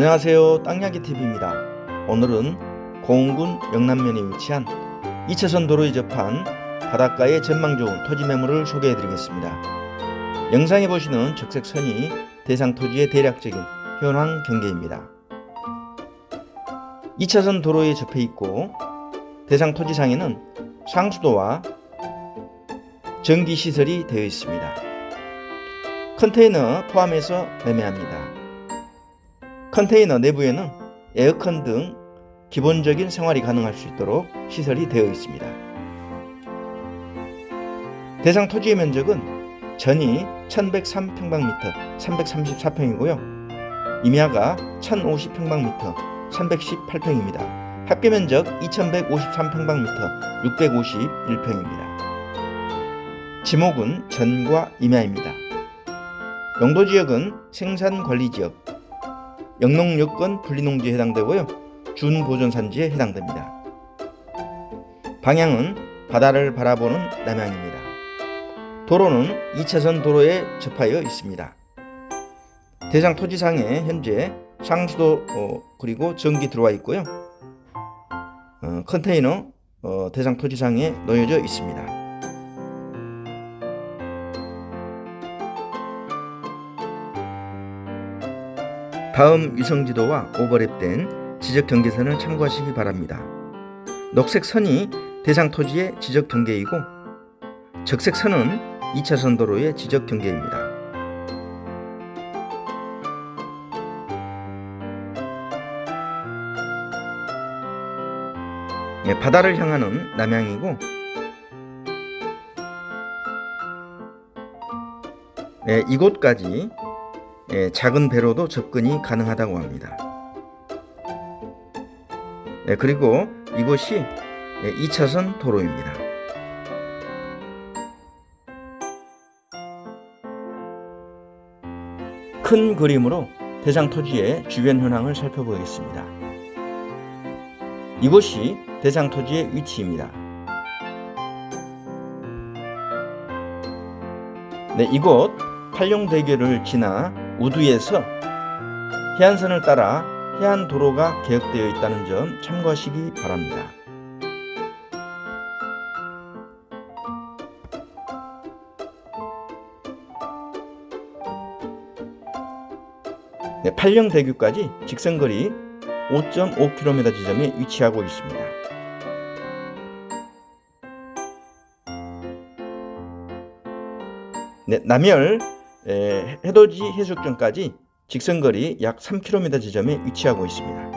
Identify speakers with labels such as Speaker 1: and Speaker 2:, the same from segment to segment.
Speaker 1: 안녕하세요. 땅야기 TV입니다. 오늘은 고흥군 영남면에 위치한 2차선 도로에 접한 바닷가의 전망 좋은 토지 매물을 소개해 드리겠습니다. 영상에 보시는 적색선이 대상 토지의 대략적인 현황 경계입니다. 2차선 도로에 접해 있고 대상 토지상에는 상수도와 전기 시설이 되어 있습니다. 컨테이너 포함해서 매매합니다. 컨테이너 내부에는 에어컨 등 기본적인 생활이 가능할 수 있도록 시설이 되어 있습니다. 대상 토지의 면적은 전이 1103평방미터 334평이고요. 임야가 1050평방미터 318평입니다. 합계 면적 2153평방미터 651평입니다. 지목은 전과 임야입니다. 용도 지역은 생산 관리 지역, 영농여건 분리농지에 해당되고요. 준보존산지에 해당됩니다. 방향은 바다를 바라보는 남향입니다. 도로는 2차선 도로에 접하여 있습니다. 대상 토지상에 현재 상수도 어, 그리고 전기 들어와 있고요. 어, 컨테이너 어, 대상 토지상에 놓여져 있습니다. 다음 위성지도와 오버랩된 지적 경계선을 참고하시기 바랍니다. 녹색 선이 대상 토지의 지적 경계이고 적색 선은 2차선 도로의 지적 경계입니다. 예, 바다를 향하는 남향이고 예, 이곳까지 예, 작은 배로도 접근이 가능하다고 합니다. 예, 그리고 이곳이 예, 2차선 도로입니다. 큰 그림으로 대상 토지의 주변 현황을 살펴보겠습니다. 이곳이 대상 토지의 위치입니다. 네, 이곳 팔룡대교를 지나 우두에서 해안선을 따라 해안 도로가 개혁되어 있다는 점 참고하시기 바랍니다. 네, 팔령대교까지 직선거리 5.5km 지점에 위치하고 있습니다. 네, 남열 에, 해돋이 해수욕장까지 직선거리 약 3km 지점에 위치하고 있습니다.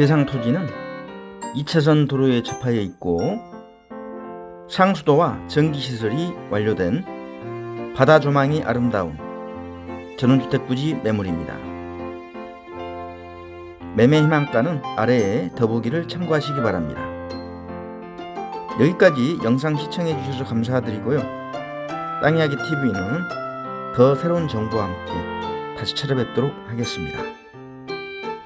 Speaker 1: 대상 토지는 2차선 도로에 접하여 있고 상수도와 전기시설이 완료된 바다 조망이 아름다운 전원주택 부지 매물입니다. 매매 희망가는 아래에 더보기를 참고하시기 바랍니다. 여기까지 영상 시청해 주셔서 감사드리고요. 땅이야기 TV는 더 새로운 정보와 함께 다시 찾아뵙도록 하겠습니다.